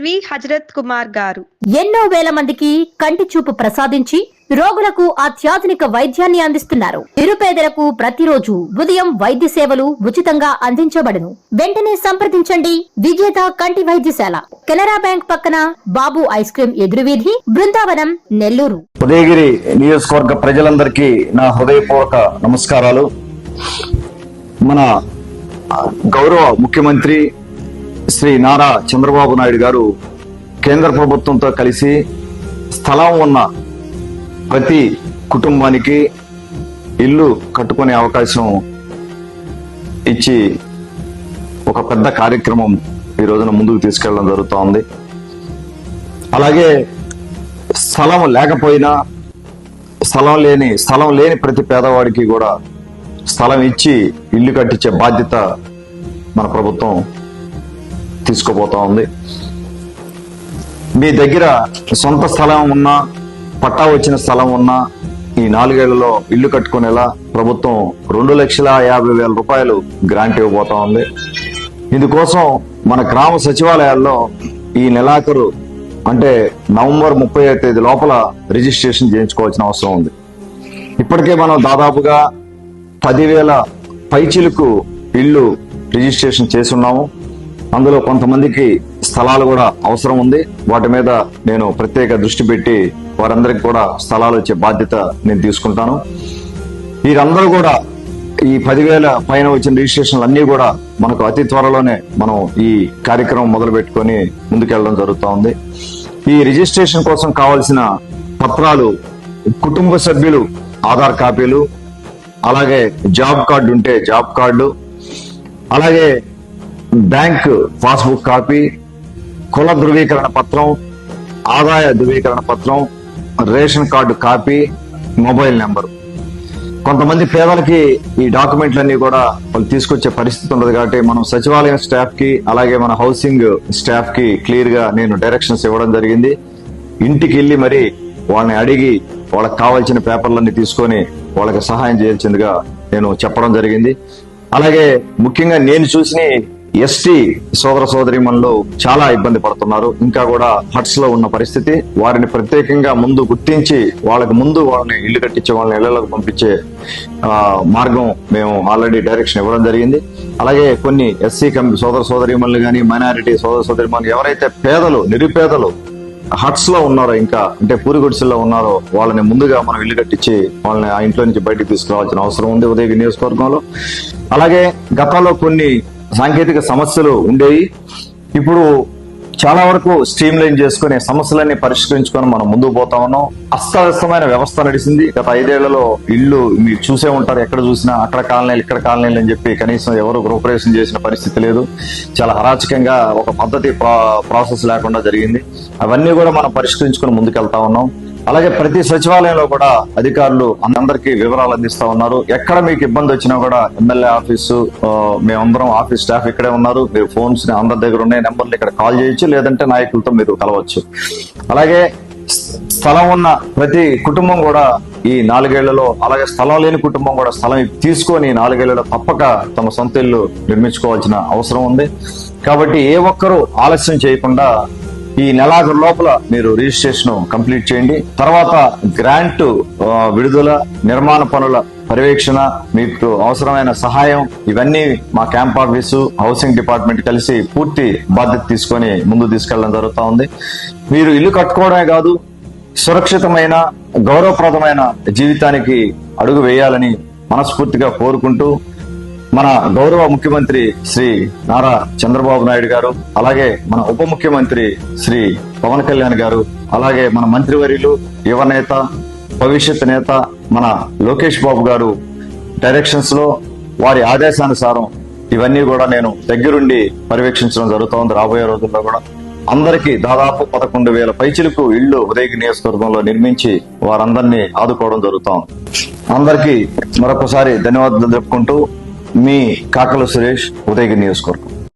LV Hazrat Kumar గారు. ఎన్నో వేల మందికి కంటి చూపు ప్రసాదించి రోగులకు అత్యాధునిక వైద్యాన్ని అందిస్తున్నారు. నిరుపేదలకు ప్రతిరోజు ఉదయం వైద్య సేవలు ఉచితంగా అందించబడును. వెంటనే సంప్రదించండి. విజేత కంటి వైద్యశాల. కెనరా బ్యాంక్ పక్కన బాబు ఐస్ క్రీం ఎదురువీధి బృందావనం నెల్లూరు. ఉదయగిరి నియోజకవర్గ ప్రజలందరికీ నా హృదయపూర్వక నమస్కారాలు. మన గౌరవ ముఖ్యమంత్రి శ్రీ నారా చంద్రబాబు నాయుడు గారు కేంద్ర ప్రభుత్వంతో కలిసి స్థలం ఉన్న ప్రతి కుటుంబానికి ఇల్లు కట్టుకునే అవకాశం ఇచ్చి ఒక పెద్ద కార్యక్రమం ఈ రోజున ముందుకు తీసుకెళ్ళడం జరుగుతోంది. అలాగే స్థలం లేకపోయినా స్థలం లేని స్థలం లేని ప్రతి పేదవాడికి కూడా స్థలం ఇచ్చి ఇల్లు కట్టించే బాధ్యత మన ప్రభుత్వం తీసుకుపోతా ఉంది. మీ దగ్గర సొంత స్థలం ఉన్నా పట్టా వచ్చిన స్థలం ఉన్నా ఈ నాలుగేళ్ళలో ఇల్లు కట్టుకునేలా ప్రభుత్వం రెండు లక్షల యాభై వేల రూపాయలు గ్రాంట్ ఇవ్వబోతా ఉంది. ఇందుకోసం మన గ్రామ సచివాలయాల్లో ఈ నెలాఖరు అంటే నవంబర్ ముప్పై తేదీ లోపల రిజిస్ట్రేషన్ చేయించుకోవాల్సిన అవసరం ఉంది. ఇప్పటికే మనం దాదాపుగా పదివేల పైచిలకు ఇల్లు రిజిస్ట్రేషన్ చేసి ఉన్నాము. అందులో కొంతమందికి స్థలాలు కూడా అవసరం ఉంది. వాటి మీద నేను ప్రత్యేక దృష్టి పెట్టి వారందరికి కూడా స్థలాలు వచ్చే బాధ్యత నేను తీసుకుంటాను. వీరందరూ కూడా ఈ పదివేల పైన వచ్చిన రిజిస్ట్రేషన్లు అన్ని కూడా మనకు అతి త్వరలోనే మనం ఈ కార్యక్రమం మొదలు పెట్టుకొని ముందుకెళ్ళడం జరుగుతూ ఉంది. ఈ రిజిస్ట్రేషన్ కోసం కావాల్సిన పత్రాలు కుటుంబ సభ్యులు ఆధార్ కాపీలు అలాగే జాబ్ కార్డు ఉంటే జాబ్ కార్డు అలాగే బ్యాంక్ పాస్బుక్ కాపీ కుల ధృవీకరణ పత్రం ఆదాయ ధృవీకరణ పత్రం ration card copy mobile number. కొంతమంది పేదలకి ఈ డాక్యుమెంట్లన్నీ కూడా వాళ్ళు తీసుకొచ్చే పరిస్థితి ఉండదు కాబట్టి మనం సచివాలయం స్టాఫ్కి అలాగే మన హౌసింగ్ స్టాఫ్కి క్లియర్గా నేను డైరెక్షన్స్ ఇవ్వడం జరిగింది. ఇంటికి వెళ్ళి మరి వాళ్ళని అడిగి వాళ్ళకి కావాల్సిన పేపర్లన్నీ తీసుకొని వాళ్ళకి సహాయం చేయాల్సిందిగా నేను చెప్పడం జరిగింది. అలాగే ముఖ్యంగా నేను చూసిన ఎస్టీ సోదర సోదరిమణులు చాలా ఇబ్బంది పడుతున్నారు. ఇంకా కూడా హట్స్లో ఉన్న పరిస్థితి వారిని ప్రత్యేకంగా ముందు గుర్తించి వాళ్ళకి ముందు వాళ్ళని ఇల్లు కట్టించే వాళ్ళని ఇళ్ళలోకి పంపించే మార్గం మేము ఆల్రెడీ డైరెక్షన్ ఇవ్వడం జరిగింది. అలాగే కొన్ని ఎస్సీ కం సోదర సోదరిమణులు కానీ మైనారిటీ సోదర సోదరిమణులు ఎవరైతే పేదలు నిరుపేదలు హట్స్లో ఉన్నారో ఇంకా అంటే పూరిగుడిసెల్లో ఉన్నారో వాళ్ళని ముందుగా మనం ఇల్లు కట్టించి వాళ్ళని ఆ ఇంట్లో నుంచి బయటకు తీసుకురావాల్సిన అవసరం ఉంది ఉదయ నియోజకవర్గంలో. అలాగే గతంలో కొన్ని సాంకేతిక సమస్యలు ఉండేవి. ఇప్పుడు చాలా వరకు స్ట్రీమ్ లైన్ చేసుకుని సమస్యలన్నీ పరిష్కరించుకొని మనం ముందుకు పోతా ఉన్నాం. అస్తవ్యస్తమైన వ్యవస్థ నడిచింది. గత ఐదేళ్ళలో ఇల్లు మీరు చూసే ఉంటారు. ఎక్కడ చూసినా అక్కడ కాలనీలు ఇక్కడ కాలనీలు అని చెప్పి కనీసం ఎవరు గృహప్రవేశం చేసిన పరిస్థితి లేదు. చాలా అరాచకంగా ఒక పద్ధతి ప్రాసెస్ లేకుండా జరిగింది. అవన్నీ కూడా మనం పరిష్కరించుకొని ముందుకెళ్తా ఉన్నాం. అలాగే ప్రతి సచివాలయంలో కూడా అధికారులు అందరికీ వివరాలు అందిస్తా ఉన్నారు. ఎక్కడ మీకు ఇబ్బంది వచ్చినా కూడా ఎమ్మెల్యే ఆఫీసు మేమందరం ఆఫీస్ స్టాఫ్ ఇక్కడే ఉన్నారు. మీరు ఫోన్స్ అందరి దగ్గర ఉన్నాయి నెంబర్లు ఇక్కడ కాల్ చేయొచ్చు లేదంటే నాయకులతో మీరు కలవచ్చు. అలాగే స్థలం ఉన్న ప్రతి కుటుంబం కూడా ఈ నాలుగేళ్ళలో అలాగే స్థలం లేని కుటుంబం కూడా స్థలం తీసుకొని ఈ నాలుగేళ్ళలో తప్పక తమ సొంత ఇల్లు నిర్మించుకోవాల్సిన అవసరం ఉంది. కాబట్టి ఏ ఒక్కరూ ఆలస్యం చేయకుండా ఈ నెలాఖరు లోపల మీరు రిజిస్ట్రేషన్ కంప్లీట్ చేయండి. తర్వాత గ్రాంట్ విడుదల నిర్మాణ పనుల పర్యవేక్షణ మీకు అవసరమైన సహాయం ఇవన్నీ మా క్యాంప్ ఆఫీసు హౌసింగ్ డిపార్ట్మెంట్ కలిసి పూర్తి బాధ్యత తీసుకొని ముందు తీసుకెళ్ళడం జరుగుతూ ఉంది. మీరు ఇల్లు కట్టుకోవడమే కాదు సురక్షితమైన గౌరవప్రదమైన జీవితానికి అడుగు వేయాలని మనస్ఫూర్తిగా కోరుకుంటూ మన గౌరవ ముఖ్యమంత్రి శ్రీ నారా చంద్రబాబు నాయుడు గారు అలాగే మన ఉప ముఖ్యమంత్రి శ్రీ పవన్ కళ్యాణ్ గారు అలాగే మన మంత్రివర్యులు యువ నేత భవిష్యత్ నేత మన లోకేష్ బాబు గారు డైరెక్షన్స్లో వారి ఆదేశానుసారం ఇవన్నీ కూడా నేను దగ్గరుండి పర్యవేక్షించడం జరుగుతోంది రాబోయే రోజుల్లో కూడా. అందరికీ దాదాపు పదకొండు వేల పైచిలకు ఇళ్ళు ఉదయగి నియోజకవర్గంలో నిర్మించి వారందరినీ ఆదుకోవడం జరుగుతోంది. అందరికీ మరొకసారి ధన్యవాదాలు చెప్పుకుంటూ మీ కాకల సురేష్ ఉదయగిరి నియోజకవర్గం.